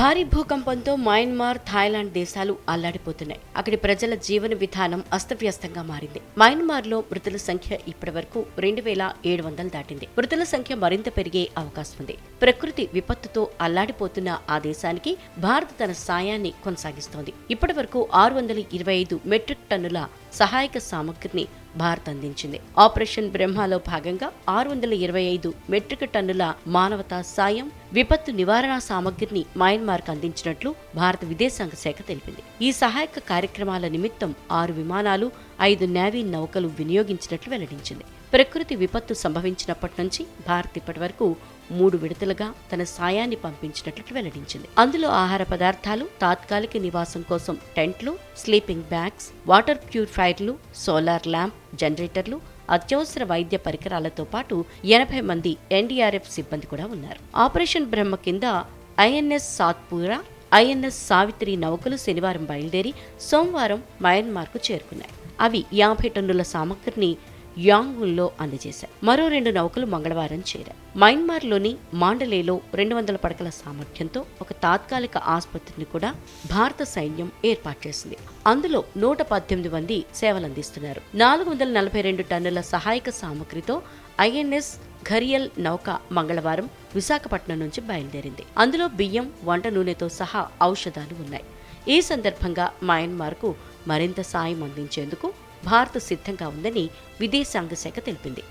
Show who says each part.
Speaker 1: భారీ భూకంపంతో Myanmar Thailand దేశాలు అల్లాడిపోతున్నాయి. అక్కడి ప్రజల జీవన విధానం అస్తవ్యస్తంగా మారింది. మయన్మార్లో మృతుల సంఖ్య ఇప్పటివరకు రెండు వేల ఏడు వందలు దాటింది. మృతుల సంఖ్య మరింత పెరిగే అవకాశం ఉంది. ప్రకృతి విపత్తుతో అల్లాడిపోతున్న ఆ దేశానికి భారత్ తన సాయాన్ని కొనసాగిస్తోంది. ఇప్పటివరకు ఆరు వందల ఇరవై ఐదు మెట్రిక్ టన్నుల సహాయక సామగ్రిని భారత్ అందించింది. ఆపరేషన్ బ్రహ్మలో భాగంగా ఆరు వందల ఇరవై ఐదు మెట్రిక్ టన్నుల మానవతా సాయం విపత్తు నివారణ సామగ్రిని మయన్మార్కు అందించినట్లు భారత విదేశాంగ శాఖ తెలిపింది. ఈ సహాయక కార్యక్రమాల నిమిత్తం ఆరు విమానాలు ఐదు నేవీ నౌకలు వినియోగించినట్లు వెల్లడించింది. ప్రకృతి విపత్తు సంభవించినప్పటి నుంచి భారత్ ఇప్పటి వరకు మూడు విడతలుగా తన సాయాన్ని పంపించినట్లు వెల్లడించింది. అందులో ఆహార పదార్థాలు తాత్కాలిక నివాసం కోసం టెంట్లు స్లీపింగ్ బ్యాగ్స్ వాటర్ ప్యూరిఫైర్లు సోలార్ ల్యాంప్ జనరేటర్లు అత్యవసర వైద్య పరికరాలతో పాటు ఎనభై మంది ఎన్డీఆర్ఎఫ్ సిబ్బంది కూడా ఉన్నారు. ఆపరేషన్ బ్రహ్మ కింద ఐఎన్ఎస్ సాత్పూరా ఐఎన్ఎస్ సావిత్రి నౌకలు శనివారం బయలుదేరి సోమవారం మయన్మార్కు చేరుకున్నాయి. అవి యాభై టన్నుల సామగ్రిని యాంగ్లో అందజేశాయి మరో రెండు నౌకలు మంగళవారం చేరాయి. మయన్మార్లోని మాండలేలో రెండు వందల పడకల సామర్థ్యంతో ఒక తాత్కాలిక ఆసుపత్రిని కూడా భారత సైన్యం ఏర్పాటు చేసింది. అందులో నూట పద్దెనిమిది మంది సేవలందిస్తున్నారు. నాలుగు వందల నలభై రెండు టన్నుల సహాయక సామగ్రితో ఐఎన్ఎస్ ఘరియల్ నౌక మంగళవారం విశాఖపట్నం నుంచి బయలుదేరింది. అందులో బియ్యం వంట నూనెతో సహా ఔషధాలు ఉన్నాయి. ఈ సందర్భంగా మయన్మార్కు మరింత సాయం అందించేందుకు భారత్ సిద్ధంగా ఉందని విదేశాంగ శాఖ తెలిపింది.